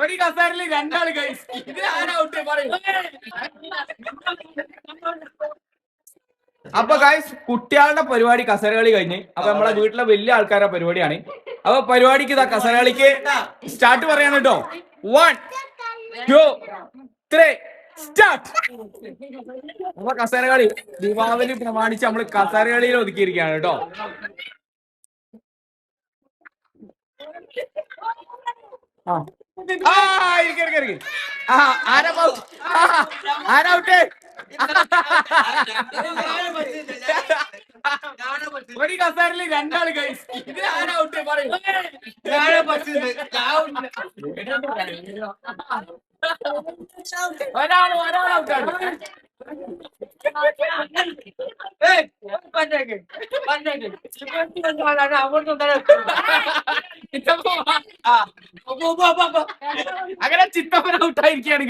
ഒരു കസാരയിൽ രണ്ടാൾ ഗൈസ് ഇത് ആരാ ഔട്ട് അപ്പൊ ഗൈസ് കുട്ടികളുടെ പരിപാടി കസരകളി കഴിഞ്ഞ്. അപ്പൊ നമ്മളെ വീട്ടിലെ വലിയ ആൾക്കാരുടെ പരിപാടിയാണ്. അപ്പൊ പരിപാടിക്ക് ഇതാ കസരകളിക്ക് സ്റ്റാർട്ട് പറയാണ് കേട്ടോ. വൺ ടു ത്രീ സ്റ്റാർട്ട് അപ്പൊ കസരകളി ദീപാവലി പ്രമാണിച്ച് നമ്മൾ കസരകളിയിൽ ഒതുക്കിയിരിക്കുകയാണ് കേട്ടോ. ആ. ആ, ഇരിക്ക്, ഇരിക്ക്, ഇരിക്ക്. ആ ആരാ out? ആ, ആരാ ഔട്ട് ഒരു കസാരയിൽ രണ്ടാൾ ഗൈസ് ഇത് ആരാ ഔട്ട് പറയൂ ഒരാൾ ഒരാൾ ഔട്ടാണ് അങ്ങനെ ചിത്തപ്പന ഔട്ടായിരിക്കാണ്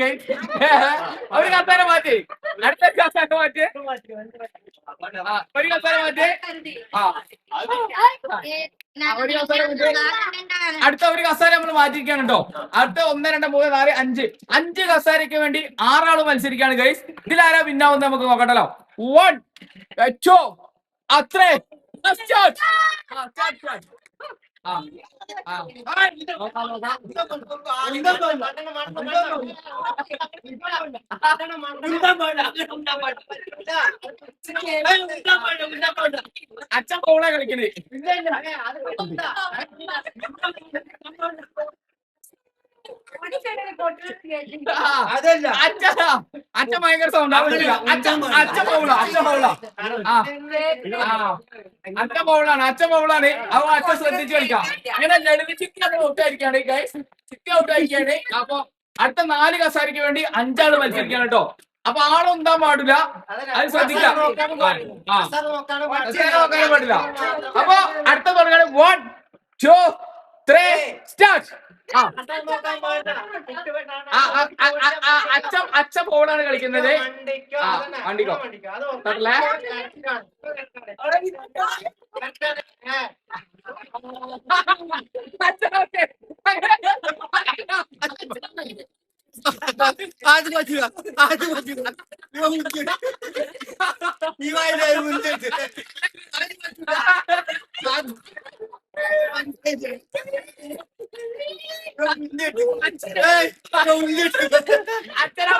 ഒരു കസാര മാറ്റി. അടുത്ത കസാര മാറ്റി. ഒരു കസാര മാറ്റി. അടുത്ത ഒരു കസാര നമ്മൾ മാറ്റിയിരിക്കുകയാണ് കേട്ടോ. അടുത്ത ഒന്ന് രണ്ട് മൂന്ന് നാല് അഞ്ച്. അഞ്ച് കസാരയ്ക്ക് വേണ്ടി ആറാൾ മത്സരിക്കുകയാണ് ഗൈസ്. ഇതിലാരാ പിന്നാവുന്നത് നമുക്ക് നോക്കട്ടല്ലോ. വൺ ടു അത്രേ. അച്ഛൻ ആ, start, start. ആ, ആ. നോക്കാം, നോക്കാം. അച്ഛൻ ബോളാ കളിക്കുന്നത് ആ, അതല്ല അച്ഛ അച്ഛൻ ഭയങ്കര സൗണ്ട് അച്ഛൻ ബോളാ അച്ഛൻ ആ. അച്ഛൻ ബോളാണ് അച്ഛൻ ബോളാണ് അപ്പൊ അച്ഛൻ ശ്രദ്ധിച്ചു കളിക്കാം. അങ്ങനെ ലളിത ചിക്കൻ അത് ഔട്ടായിരിക്കാണ് ഗൈസ് ചിത്തി ഔട്ടായിരിക്കാണ് അപ്പൊ അടുത്ത നാല് കസാരയ്ക്ക് വേണ്ടി അഞ്ചാൾ മത്സരിക്കാണ് കേട്ടോ. അപ്പൊ ആളൊന്നാൻ പാടില്ല. അത് ശ്രദ്ധിക്കാം നോക്കാനും പാടില്ല. അപ്പൊ അടുത്ത തുടങ്ങാണ് വൺ ടു ത്രീ സ്റ്റാർട്ട് ആ. ആ, ഫോണാണ് കളിക്കുന്നത്. വണ്ടിക്കോ? തട്ടല്ലേ. അത് പറ്റില്ല അത് പറ്റില്ല ഇവായിലെ മുന്നിട്ട്.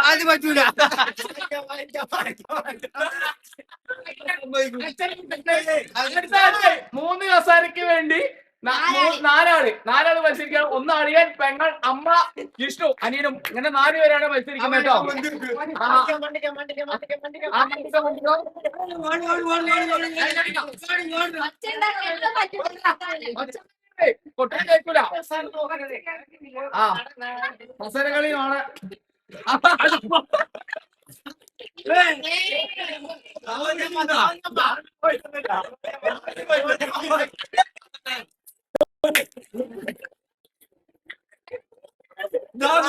അത് പറ്റൂല മൂന്ന് കസാരക്ക് വേണ്ടി നാലാൾ നാലാൾ മത്സരിക്കാൻ ഒന്ന് അളിയൻ പെങ്ങൾ അമ്മ വിഷ്ണു അനിയനും ഇങ്ങനെ നാല് പേരാണ് മത്സരിക്കുന്നത് കേട്ടോ കൊട്ടാൻ കേൾക്കൂല ആ കസര കളിയാണ് ഒരു മിനിറ്റ് ഒരു മിനിറ്റ് ഈ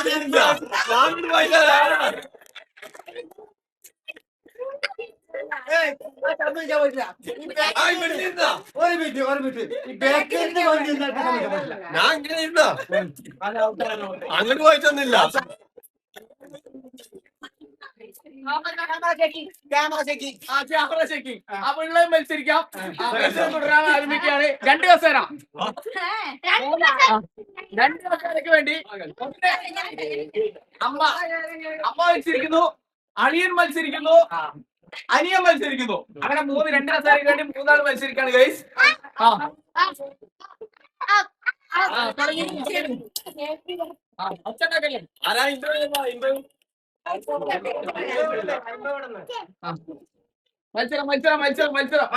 ബേക്കറിന്റെ വണ്ടി ഉണ്ടാക്കാൻ പറ്റില്ല ഞാൻ ഇങ്ങനെ ഇരുന്നാ. അങ്ങോട്ട് പിള്ളേർ മത്സരിക്കാം. തുടരാൻ ആരംഭിക്കുകയാണ്. രണ്ട് കസേര. രണ്ട് കസേരക്ക് വേണ്ടി. അമ്മ അമ്മ മത്സരിക്കുന്നു. അളിയൻ മത്സരിക്കുന്നു. അനിയൻ മത്സരിക്കുന്നു അങ്ങനെ മൂന്ന് രണ്ട് കസേരക്ക് വേണ്ടി മൂന്നാൾ മത്സരിക്കാണ് ഗൈസ് ആ? ആരാ. മത്സരം മത്സരം മത്സരം മത്സരം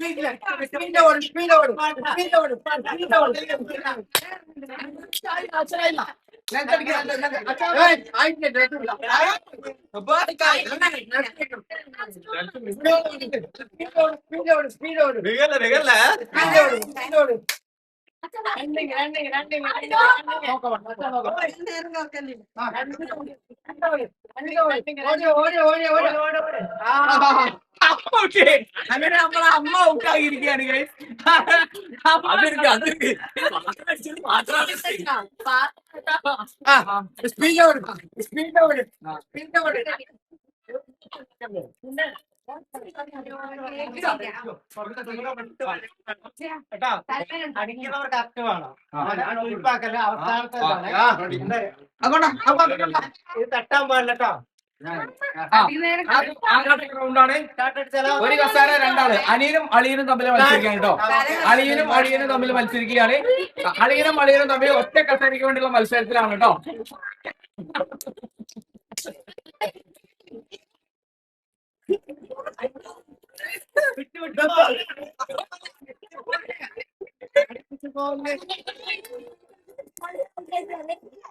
വികല വികല നോക്കാം നോക്കാം അമ്മ ഔട്ട് അങ്ങനെ നമ്മളെ അമ്മ ഔട്ടായിരിക്കുകയാണ് guys. അപ്പൊ അതിരിക്ക്, കേട്ടാ. ഇത് തട്ടാൻ ഒരു കസാര രണ്ടാൾ അനിയനും അളിയനും തമ്മിൽ മത്സരിക്കുകയാണ് കേട്ടോ. അളിയനും അളിയനും തമ്മിൽ മത്സരിക്കുകയാണ്. അളിയനും അളിയനും തമ്മിൽ ഒറ്റ കസേരയ്ക്ക് വേണ്ടിയുള്ള മത്സരത്തിലാണ് കേട്ടോ.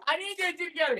അനിയൻ ജയിച്ചിരിക്കുകയാണ്